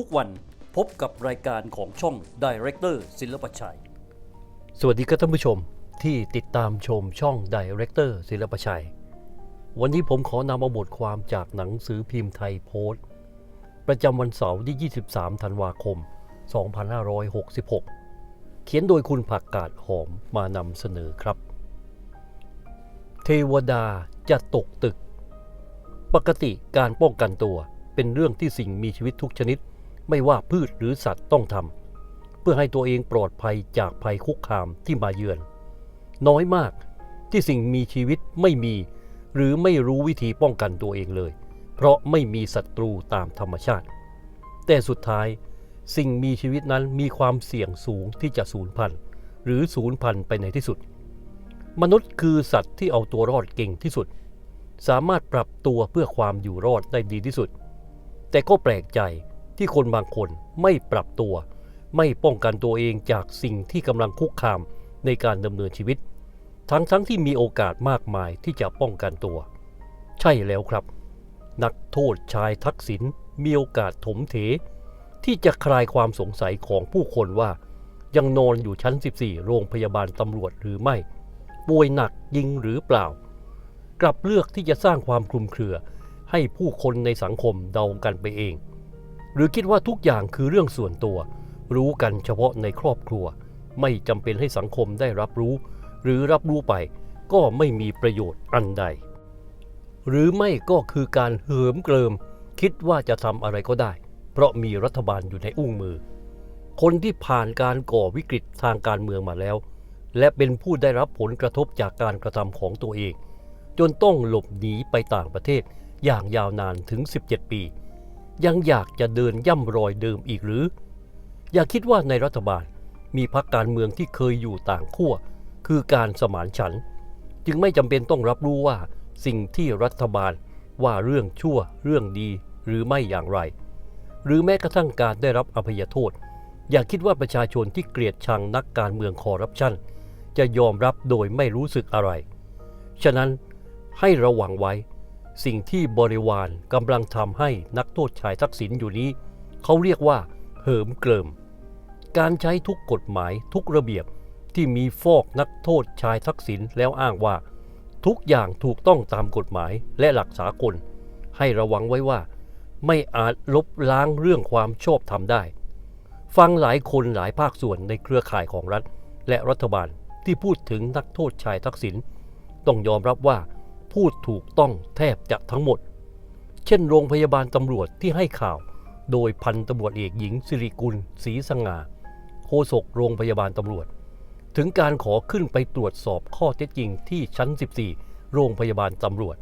ทุกวันพบกับรายการของช่อง Director ศิลปชัย สวัสดีครับท่านผู้ชมที่ติดตามชมช่อง Director ศิลปชัย วันนี้ผมขอนำเอาบทความจากหนังสือพิมพ์ไทยโพสต์ ประจำวันเสาร์ที่ 23 ธันวาคม 2566 เขียนโดยคุณผักกาดหอมมานำเสนอครับ เทวดาจะตกตึก ปกติการป้องกันตัวเป็นเรื่องที่สิ่งมีชีวิตทุกชนิด ไม่ว่าพืชหรือสัตว์ต้องทำเพื่อให้ตัวเองปลอดภัยจากภัยคุกคามที่มาเยือน น้อยมากที่สิ่งมีชีวิตไม่มี หรือไม่รู้วิธีป้องกันตัวเองเลย เพราะไม่มีศัตรูตามธรรมชาติ แต่สุดท้ายสิ่งมีชีวิตนั้นมีความเสี่ยงสูงที่จะสูญพันธุ์หรือสูญพันธุ์ไปในที่สุด มนุษย์คือสัตว์ที่เอาตัวรอดเก่งที่สุด สามารถปรับตัวเพื่อความอยู่รอดได้ดีที่สุด แต่ก็แปลกใจ ที่คนบางคนไม่ปรับตัว ไม่ป้องกันตัวเองจากสิ่งที่กำลังคุกคามในการดำเนินชีวิต ทั้งทั้งที่มีโอกาสมากมายที่จะป้องกันตัว ใช่แล้วครับ นักโทษชายทักษิณมีโอกาสถมเถ ที่จะคลายความสงสัยของผู้คนว่า ยังนอนอยู่ชั้น 14 โรงพยาบาลตำรวจหรือไม่ ป่วยหนักยิงหรือเปล่า กลับเลือกที่จะสร้างความคลุมเครือให้ผู้คนในสังคมเดากันไปเอง หรือคิดว่าทุกอย่างคือเรื่องส่วนตัว รู้กันเฉพาะในครอบครัว ไม่จำเป็นให้สังคมได้รับรู้ หรือรับรู้ไปก็ไม่มีประโยชน์อันใด หรือไม่ก็คือการเหิมเกริม คิดว่าจะทำอะไรก็ได้ เพราะมีรัฐบาลอยู่ในอุ้งมือ คนที่ผ่านการก่อวิกฤตทางการเมืองมาแล้ว และเป็นผู้ได้รับผลกระทบจากการกระทำของตัวเอง จนต้องหลบหนีไปต่างประเทศอย่างยาวนานถึง 17 ปี ยังอยากจะเดินย่ำรอยเดิมอีกหรือ อย่าคิดว่าในรัฐบาลมีพรรคการเมืองที่เคยอยู่ต่างขั้วคือการสมานฉันจึงไม่จำเป็นต้องรับรู้ว่าสิ่งที่รัฐบาลว่าเรื่องชั่วเรื่องดีหรือไม่อย่างไร หรือแม้กระทั่งการได้รับอภัยโทษ อย่าคิดว่าประชาชนที่เกลียดชังนักการเมืองคอร์รัปชันจะยอมรับโดยไม่รู้สึกอะไร ฉะนั้นให้ระวังไว้ สิ่งที่บริวารกำลังทำให้นักโทษชายทักษิณอยู่นี้ เขาเรียกว่าเหิมเกริม การใช้ทุกกฎหมายทุกระเบียบที่มีฟอกนักโทษชายทักษิณแล้วอ้างว่า ทุกอย่างถูกต้องตามกฎหมายและหลักสากล ให้ระวังไว้ว่า ไม่อาจลบล้างเรื่องความชอบธรรมได้ ฟังหลายคนหลายภาคส่วนในเครือข่ายของรัฐ และรัฐบาลที่พูดถึงนักโทษชายทักษิณต้องยอมรับว่า พูดถูกต้องแทบจะทั้งหมด เช่นโรงพยาบาลตำรวจที่ให้ข่าว โดยพันตำรวจเอกหญิงสิริกุลศรีสง่าโฆษกโรงพยาบาลตำรวจ ถึงการขอขึ้นไปตรวจสอบข้อเท็จจริงที่ชั้น 14 โรงพยาบาลตำรวจ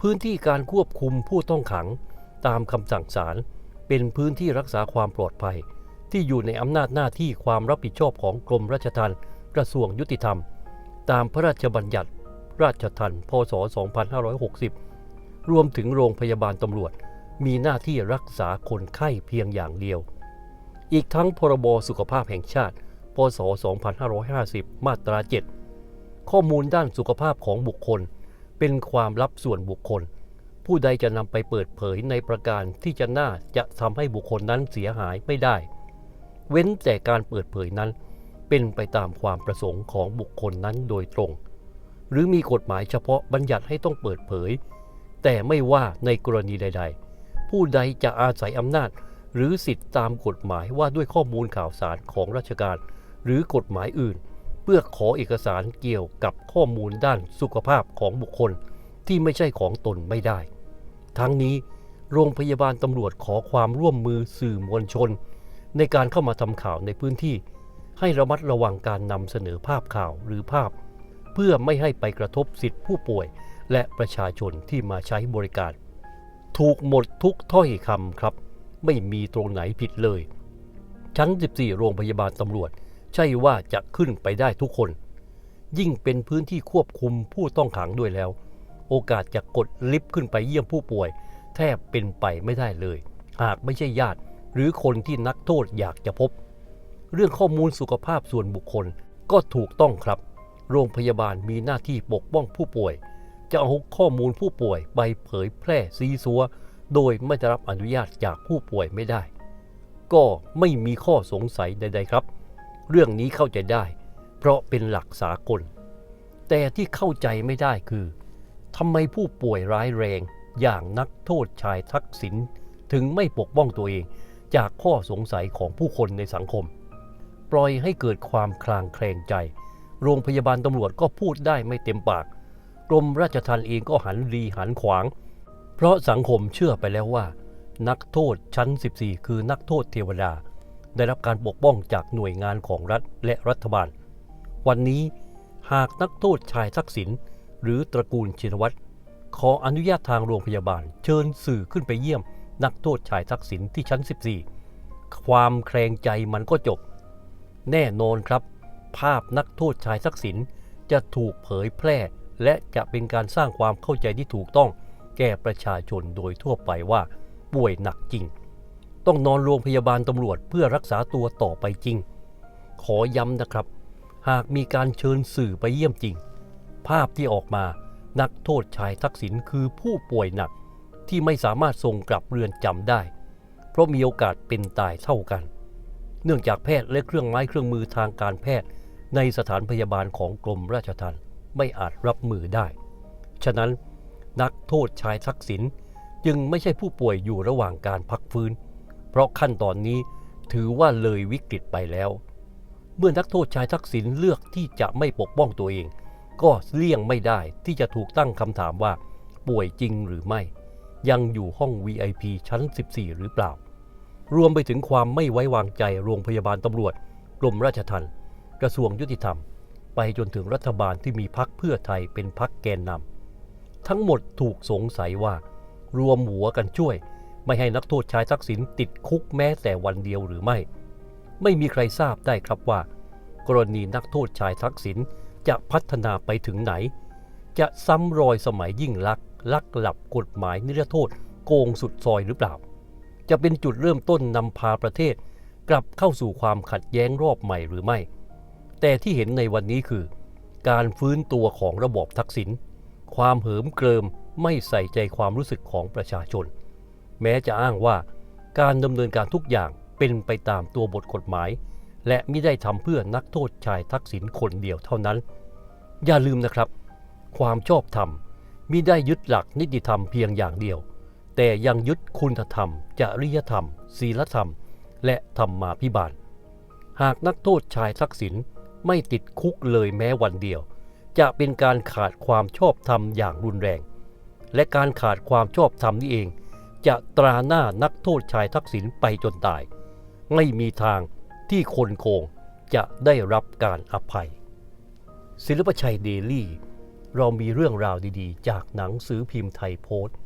พื้นที่การควบคุมผู้ต้องขังตามคำสั่งศาลเป็นพื้นที่รักษาความปลอดภัย ที่อยู่ในอำนาจหน้าที่ความรับผิดชอบของกรมราชทัณฑ์กระทรวงยุติธรรม ตามพระราชบัญญัติ ราชทัณฑ์พศ 2560 รวมถึงโรงพยาบาลตำรวจ มีหน้าที่รักษาคนไข้เพียงอย่างเดียว อีกทั้งพรบสุขภาพแห่งชาติ พศ 2550 มาตรา 7 ข้อมูลด้านสุขภาพของบุคคล เป็นความลับส่วนบุคคล ผู้ใดจะนำไปเปิดเผยในประการที่จะน่าจะทำให้บุคคลนั้นเสียหายไม่ได้ เว้นแต่การเปิดเผยนั้นเป็นไปตามความประสงค์ของบุคคลนั้นโดยตรง หรือมีกฎหมายเฉพาะบัญญัติให้ต้องเปิดเผย แต่ไม่ว่าในกรณีใด ๆ ผู้ใดจะอาศัยอำนาจ หรือสิทธิตามกฎหมายว่าด้วยข้อมูลข่าวสารของราชการ หรือกฎหมายอื่น เพื่อขอเอกสารเกี่ยวกับข้อมูลด้านสุขภาพของบุคคลที่ไม่ใช่ของตนไม่ได้ ทั้งนี้โรงพยาบาลตำรวจขอความร่วมมือสื่อมวลชน ในการเข้ามาทำข่าวในพื้นที่ ให้ระมัดระวังการนำเสนอภาพข่าวหรือภาพ เพื่อไม่ให้ไปกระทบสิทธิผู้ป่วย และประชาชนที่มาใช้บริการ ถูกหมดทุกถ้อยคำครับ ไม่มีตรงไหนผิดเลย ชั้น 14 โรงพยาบาลตำรวจ ใช่ว่าจะขึ้นไปได้ทุกคน ยิ่งเป็นพื้นที่ควบคุมผู้ต้องขังด้วยแล้ว โอกาสจะกดลิฟต์ขึ้นไปเยี่ยมผู้ป่วย แทบเป็นไปไม่ได้เลย หากไม่ใช่ญาติ หรือคนที่นักโทษอยากจะพบ เรื่องข้อมูลสุขภาพส่วนบุคคลก็ถูกต้องครับ โรงพยาบาลมีหน้าที่ปกป้องผู้ป่วย จะเอาข้อมูลผู้ป่วยไปเผยแพร่ซีซัว โดยไม่ได้รับอนุญาตจากผู้ป่วยไม่ได้ ก็ไม่มีข้อสงสัยใด ๆครับ เรื่องนี้เข้าใจได้ เพราะเป็นหลักสากล แต่ที่เข้าใจไม่ได้คือทำไมผู้ป่วยร้ายแรงอย่างนักโทษชายทักษิณถึงไม่ปกป้องตัวเองจากข้อสงสัยของผู้คนในสังคม ปล่อยให้เกิดความคลางแคลงใจ โรงพยาบาลตำรวจก็พูดได้ไม่เต็มปาก กรมราชทัณฑ์เองก็หันรีหันขวาง เพราะสังคมเชื่อไปแล้วว่า นักโทษชั้น 14 คือนักโทษเทวดา ได้รับการปกป้องจากหน่วยงานของรัฐและรัฐบาล วันนี้หากนักโทษชายทักษิณหรือตระกูลชินวัตรขออนุญาตทางโรงพยาบาล เชิญสื่อขึ้นไปเยี่ยม นักโทษชายทักษิณที่ชั้น 14 ความแคลงใจมันก็จบ แน่นอนครับ ภาพนักโทษชายทักษิณจะถูกเผยแพร่ และจะเป็นการสร้างความเข้าใจที่ถูกต้อง แก่ประชาชนโดยทั่วไปว่า ป่วยหนักจริง ต้องนอนโรงพยาบาลตำรวจเพื่อรักษาตัวต่อไปจริง ขอย้ำนะครับ หากมีการเชิญสื่อไปเยี่ยมจริง ภาพที่ออกมานักโทษชายทักษิณคือผู้ป่วยหนักที่ไม่สามารถส่งกลับเรือนจำได้ เพราะมีโอกาสเป็นตายเท่ากัน เนื่องจากแพทย์และเครื่องไม้เครื่องมือทางการแพทย์ ในสถานพยาบาลของกรมราชทัณฑ์ไม่อาจรับมือได้ ฉะนั้นนักโทษชายทักษิณจึงไม่ใช่ผู้ป่วยอยู่ระหว่างการพักฟื้น เพราะขั้นตอนนี้ถือว่าเลยวิกฤตไปแล้ว เมื่อนักโทษชายทักษิณเลือกที่จะไม่ปกป้องตัวเอง ก็เลี่ยงไม่ได้ที่จะถูกตั้งคำถามว่า ป่วยจริงหรือไม่ ยังอยู่ห้อง VIP ชั้น 14 หรือเปล่า รวมไปถึงความไม่ไว้วางใจโรงพยาบาลตำรวจกรมราชทัณฑ์ กระทรวงยุติธรรม ไปจนถึงรัฐบาลที่มีพักเพื่อไทยเป็นพักแกนนำทั้งหมดถูกสงสัยว่า รวมหัวกันช่วย ไม่ให้นักโทษชายทักษิณติดคุกแม้แต่วันเดียวหรือไม่ ไม่มีใครทราบได้ครับว่า กรณีนักโทษชายทักษิณจะพัฒนาไปถึงไหน จะซ้ำรอยสมัยยิ่งลักษณ์ลักหลับกฎหมายนิรโทษโกงสุดซอยหรือเปล่า จะเป็นจุดเริ่มต้นนำพาประเทศ กลับเข้าสู่ความขัดแย้งรอบใหม่หรือไม่ แต่ที่เห็นในวันนี้คือ การฟื้นตัวของระบอบทักษิณความเหิมเกริมไม่ใส่ใจความรู้สึกของประชาชน แม้จะอ้างว่าการดำเนินการทุกอย่างเป็นไปตามตัวบทกฎหมาย และไม่ได้ทำเพื่อนักโทษชายทักษิณคนเดียวเท่านั้น อย่าลืมนะครับ ความชอบธรรมมิได้ยึดหลักนิติธรรมเพียงอย่างเดียว แต่ยังยึดคุณธรรม จริยธรรม ศีลธรรม และธรรมมาภิบาล หากนักโทษชายทักษิณ ไม่ติดคุกเลยแม้วันเดียว จะเป็นการขาดความชอบธรรมอย่างรุนแรง และการขาดความชอบธรรมนี้เอง จะตราหน้านักโทษชายทักษิณไปจนตาย ไม่มีทางที่คนโกงจะได้รับการอภัย ศิลปชัยเดลี่ เรามีเรื่องราวดีๆ จากหนังสือพิมพ์ไทยโพสต์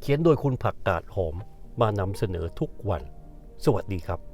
เขียนโดยคุณผักกาดหอมมานำเสนอทุกวัน สวัสดีครับ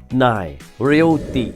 9. Realty